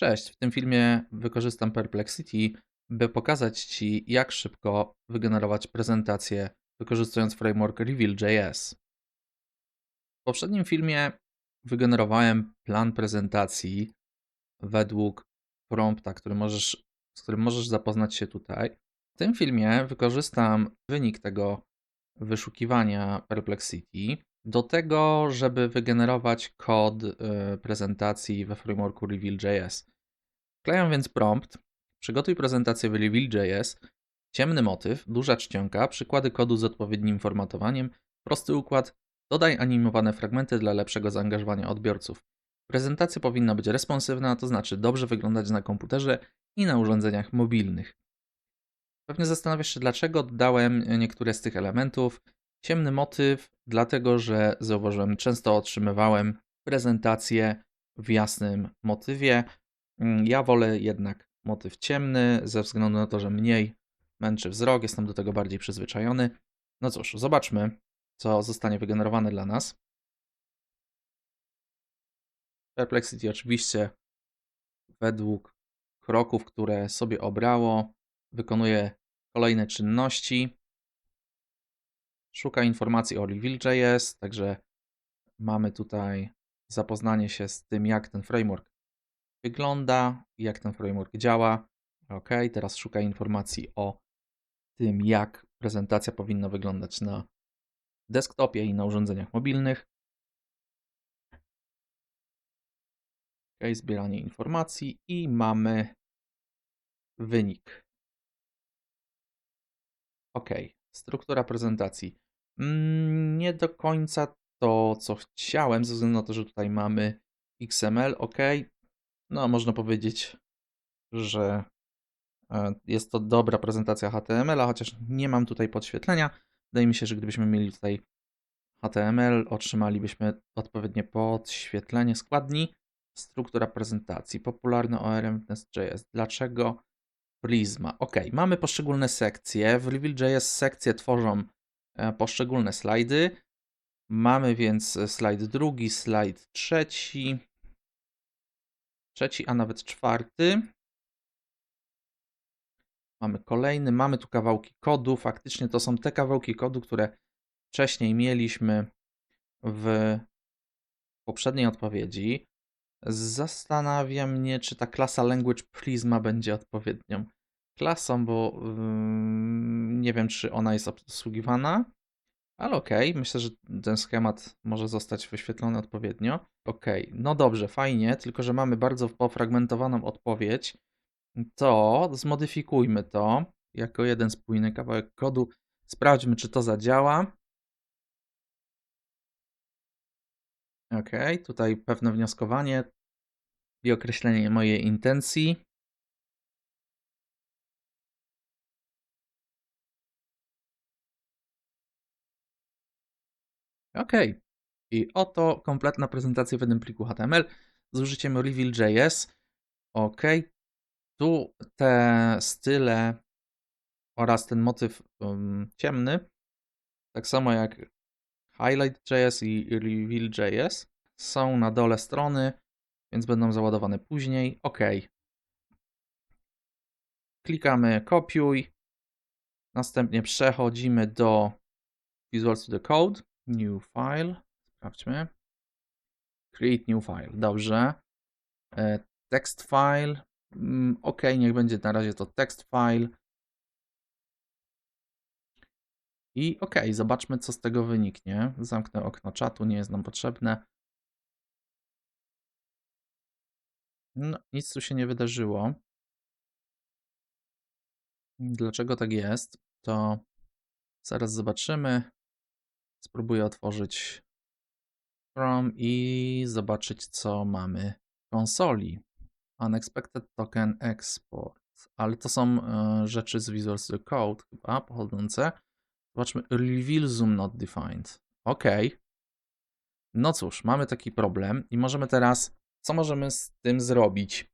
Cześć, w tym filmie wykorzystam Perplexity, by pokazać Ci, jak szybko wygenerować prezentację wykorzystując framework Reveal.js. W poprzednim filmie wygenerowałem plan prezentacji według prompta, który możesz, z którym możesz zapoznać się tutaj. W tym filmie wykorzystam wynik tego wyszukiwania Perplexity do tego, żeby wygenerować kod y, prezentacji we frameworku Reveal.js. Wklejam więc prompt. Przygotuj prezentację w Reveal.js. Ciemny motyw, duża czcionka, przykłady kodu z odpowiednim formatowaniem, prosty układ, dodaj animowane fragmenty dla lepszego zaangażowania odbiorców. Prezentacja powinna być responsywna, to znaczy dobrze wyglądać na komputerze i na urządzeniach mobilnych. Pewnie zastanawiasz się, dlaczego dodałem niektóre z tych elementów. Ciemny motyw, dlatego że zauważyłem, często otrzymywałem prezentację w jasnym motywie. Mm, Ja wolę jednak motyw ciemny, ze względu na to, że mniej męczy wzrok, jestem do tego bardziej przyzwyczajony. No cóż, zobaczmy, co zostanie wygenerowane dla nas. Perplexity oczywiście według kroków, które sobie obrało, wykonuje kolejne czynności. Szuka informacji o Reveal.js, także mamy tutaj zapoznanie się z tym, jak ten framework wygląda, jak ten framework działa. Ok, teraz szuka informacji o tym, jak prezentacja powinna wyglądać na desktopie i na urządzeniach mobilnych. Ok, zbieranie informacji i mamy wynik. Ok, struktura prezentacji. Mm, Nie do końca to, co chciałem, ze względu na to, że tutaj mamy XML. Ok, no można powiedzieć, że e, jest to dobra prezentacja HTML, chociaż nie mam tutaj podświetlenia. Wydaje mi się, że gdybyśmy mieli tutaj HTML, otrzymalibyśmy odpowiednie podświetlenie składni. Struktura prezentacji, popularny ORM Nest.js. Dlaczego Prisma? Ok, mamy poszczególne sekcje. W Reveal.js sekcje tworzą e, poszczególne slajdy. Mamy więc slajd drugi, slajd trzeci, trzeci, a nawet czwarty. Mamy kolejny, mamy tu kawałki kodu. Faktycznie to są te kawałki kodu, które wcześniej mieliśmy w poprzedniej odpowiedzi. Zastanawia mnie, czy ta klasa Language Prisma będzie odpowiednią klasą, bo ym, nie wiem, czy ona jest obsługiwana, ale okej, myślę, że ten schemat może zostać wyświetlony odpowiednio. Okej, no dobrze, fajnie, tylko że mamy bardzo pofragmentowaną odpowiedź. To zmodyfikujmy to jako jeden spójny kawałek kodu. Sprawdźmy, czy to zadziała. Ok, tutaj pewne wnioskowanie i określenie mojej intencji. Ok, i oto kompletna prezentacja w jednym pliku HTML z użyciem Reveal.js. Ok, tu te style oraz ten motyw um, ciemny, tak samo jak Highlight.js i Reveal.js są na dole strony, więc będą załadowane później. OK. Klikamy kopiuj. Następnie przechodzimy do Visual Studio Code, New File. Sprawdźmy. Create New File. Dobrze. E, Text file. Mm, OK, niech będzie na razie to text file. I OK, zobaczmy, co z tego wyniknie. Zamknę okno czatu, nie jest nam potrzebne. No, nic tu się nie wydarzyło. Dlaczego tak jest? To zaraz zobaczymy. Spróbuję otworzyć Chrome i zobaczyć, co mamy w konsoli. Unexpected Token Export. Ale to są e, rzeczy z Visual Studio Code chyba pochodzące. Zobaczmy, Reveal Zoom Not Defined. OK. No cóż, mamy taki problem i możemy teraz, co możemy z tym zrobić?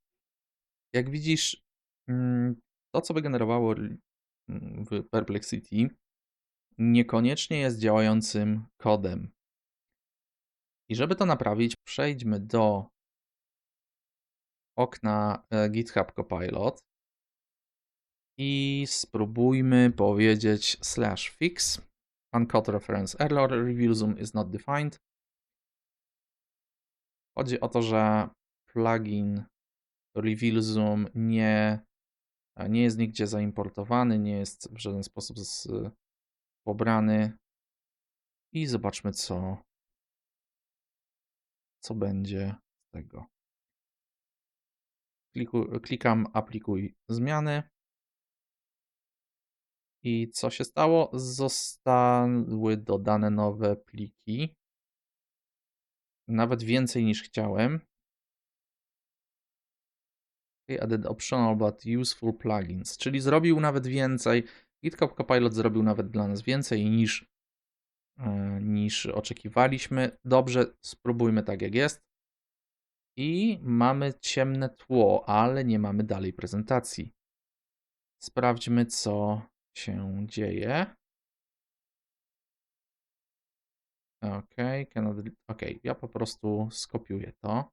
Jak widzisz, mm, to co wygenerowało mm, w Perplexity niekoniecznie jest działającym kodem. I żeby to naprawić, przejdźmy do okna e, GitHub Copilot i spróbujmy powiedzieć slash fix uncaught reference error reveal zoom is not defined. Chodzi o to, że plugin reveal zoom nie, nie jest nigdzie zaimportowany, nie jest w żaden sposób z, pobrany. I zobaczmy, co, co będzie z tego. Kliku, klikam aplikuj zmiany. I co się stało? Zostały dodane nowe pliki. Nawet więcej niż chciałem. Okay, added optional but useful plugins, czyli zrobił nawet więcej. GitHub Copilot zrobił nawet dla nas więcej niż, e, niż oczekiwaliśmy. Dobrze, spróbujmy tak jak jest. I mamy ciemne tło, ale nie mamy dalej prezentacji. Sprawdźmy, co się dzieje. OK, cannot, OK, ja po prostu skopiuję to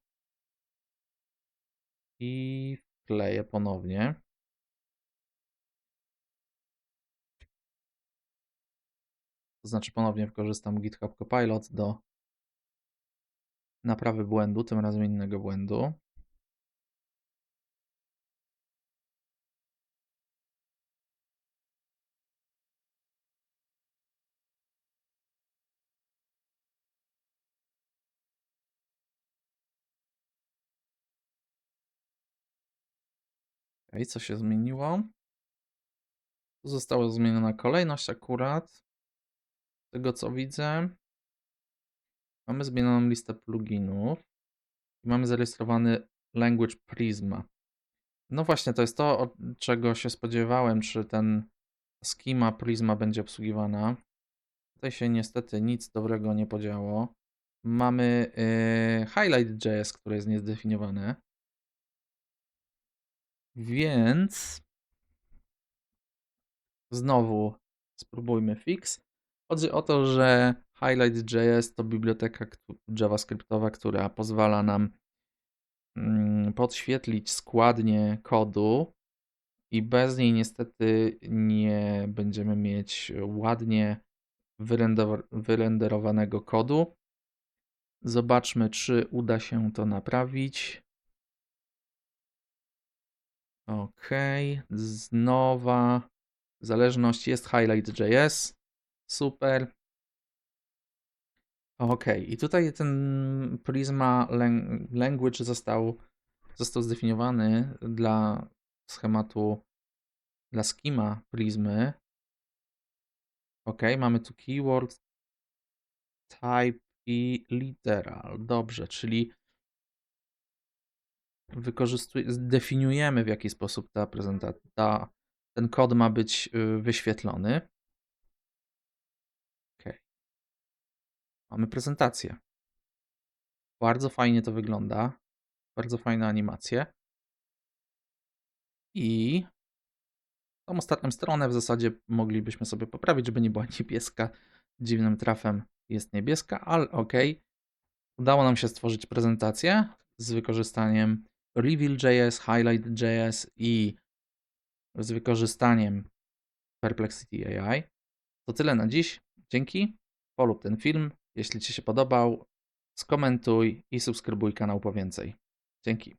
i wkleję ponownie. To znaczy ponownie wykorzystam GitHub Copilot do naprawy błędu, tym razem innego błędu. Okay, co się zmieniło? Tu została zmieniona kolejność akurat. Z tego co widzę. Mamy zmienioną listę pluginów. I mamy zarejestrowany Language Prisma. No właśnie, to jest to, od czego się spodziewałem, czy ten schema Prisma będzie obsługiwana. Tutaj się niestety nic dobrego nie podziało. Mamy yy, highlight.js, które jest niezdefiniowane. Więc znowu spróbujmy fix. Chodzi o to, że Highlight.js to biblioteka JavaScriptowa, która pozwala nam mm, podświetlić składnie kodu i bez niej niestety nie będziemy mieć ładnie wyrenderowanego kodu. Zobaczmy, czy uda się to naprawić. OK, znowa zależność jest highlight.js. Super. OK, i tutaj ten Prisma language został, został zdefiniowany dla schematu, dla schema Prismy. OK, mamy tu keyword, type i literal. Dobrze, czyli wykorzystujemy, zdefiniujemy w jaki sposób ta prezentacja, ten kod ma być y, wyświetlony. Ok. Mamy prezentację. Bardzo fajnie to wygląda. Bardzo fajne animacje. I tą ostatnią stronę w zasadzie moglibyśmy sobie poprawić, żeby nie była niebieska. Dziwnym trafem jest niebieska, ale ok. Udało nam się stworzyć prezentację z wykorzystaniem Reveal.js, Highlight.js i z wykorzystaniem Perplexity AI. To tyle na dziś. Dzięki. Polub ten film. Jeśli Ci się podobał, skomentuj i subskrybuj kanał po więcej. Dzięki.